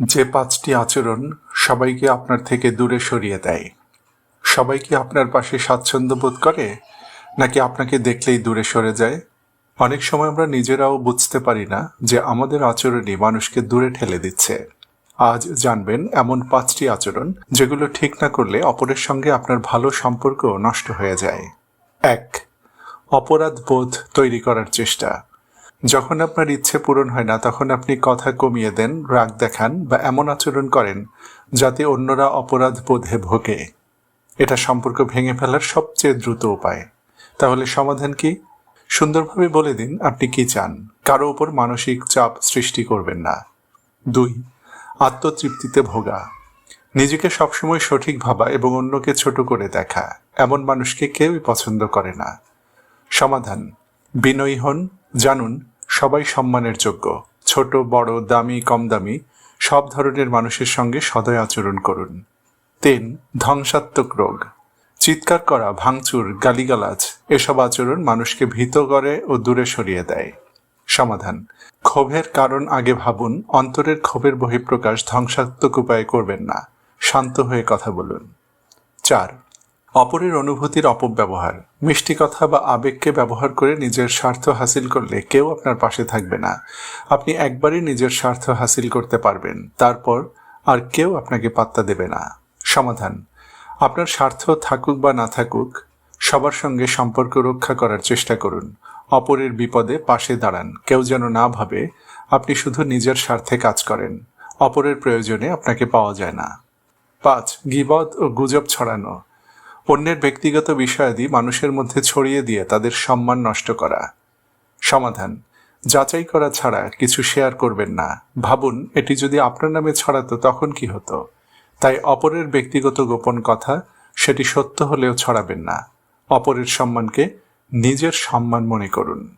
যে পাঁচটি আচরণ সবাইকে আপনার থেকে দূরে সরিয়ে দেয়। সবাই কি আপনার পাশে স্বাচ্ছন্দ্য বোধ করে, নাকি আপনাকে দেখলেই দূরে সরে যায়? অনেক সময় আমরা নিজেরাও বুঝতে পারি না যে আমাদের আচরণই মানুষকে দূরে ঠেলে দিচ্ছে। আজ জানবেন এমন পাঁচটি আচরণ যেগুলো ঠিক না করলে অপরের সঙ্গে আপনার ভালো সম্পর্ক নষ্ট হয়ে যায়। এক অপরাধ বোধ তৈরি করার চেষ্টা। যখন আপনার ইচ্ছে পূরণ হয় না, তখন আপনি কথা কমিয়ে দেন, রাগ দেখান বা এমন আচরণ করেন যাতে অন্যরা অপরাধ বোধে ভোগে। এটা সম্পর্ক ভেঙে ফেলার সবচেয়ে দ্রুত উপায়। তাহলে সমাধান কি? সুন্দরভাবে বলে দিন, আপনি কি চান? কারও ওপর মানসিক চাপ সৃষ্টি করবেন না। দুই, আত্মতৃপ্তিতে ভোগা। নিজেকে সবসময় সঠিক ভাবা এবং অন্যকে ছোট করে দেখা। এমন মানুষকে কেউই পছন্দ করে না। সমাধান, বিনয়ী হন জানুন, সবাই সম্মানের যোগ্য। ছোট, বড়, দামি, কম দামি, সব ধরনের মানুষের সঙ্গে সদয় আচরণ করুন। তিন, ধ্বংসাত্মক রোগ। চিৎকার করা, ভাঙচুর, গালিগালাজ, এসব আচরণ মানুষকে ভীত করে ও দূরে সরিয়ে দেয়। সমাধান। ক্ষোভের কারণ আগে ভাবুন, অন্তরের ক্ষোভের বহিঃপ্রকাশ ধ্বংসাত্মক উপায়ে করবেন না। শান্ত হয়ে কথা বলুন। চার অপরের অনুভূতির অপব্যবহার। মিষ্টি কথা বা আবেগকে ব্যবহার করে নিজের স্বার্থ হাসিল করলে কেউ আপনার পাশে থাকবে না। আপনি একবারই নিজের স্বার্থ হাসিল করতে পারবেন। তারপর আর কেউ আপনাকে পাত্তা দেবে না। সমাধান। আপনার স্বার্থ থাকুক বা না থাকুক, সবার সঙ্গে সম্পর্ক রক্ষা করার চেষ্টা করুন। অপরের বিপদে পাশে দাঁড়ান। কেউ যেন না ভাবে, আপনি শুধু নিজের স্বার্থে কাজ করেন। অপরের প্রয়োজনে আপনাকে পাওয়া যায় না। পাঁচ গিবদ ও গুজব ছড়ানো। অন্যের ব্যক্তিগত বিষয়াদি মানুষের মধ্যে ছড়িয়ে দিয়ে তাদের সম্মান নষ্ট করা। সমাধান। যাচাই করা ছাড়া কিছু শেয়ার করবেন না। ভাবুন, এটি যদি আপনার নামে ছড়াতো তখন কি হতো? তাই অপরের ব্যক্তিগত গোপন কথা, সেটি সত্য হলেও ছড়াবেন না। অপরের সম্মানকে নিজের সম্মান মনে করুন।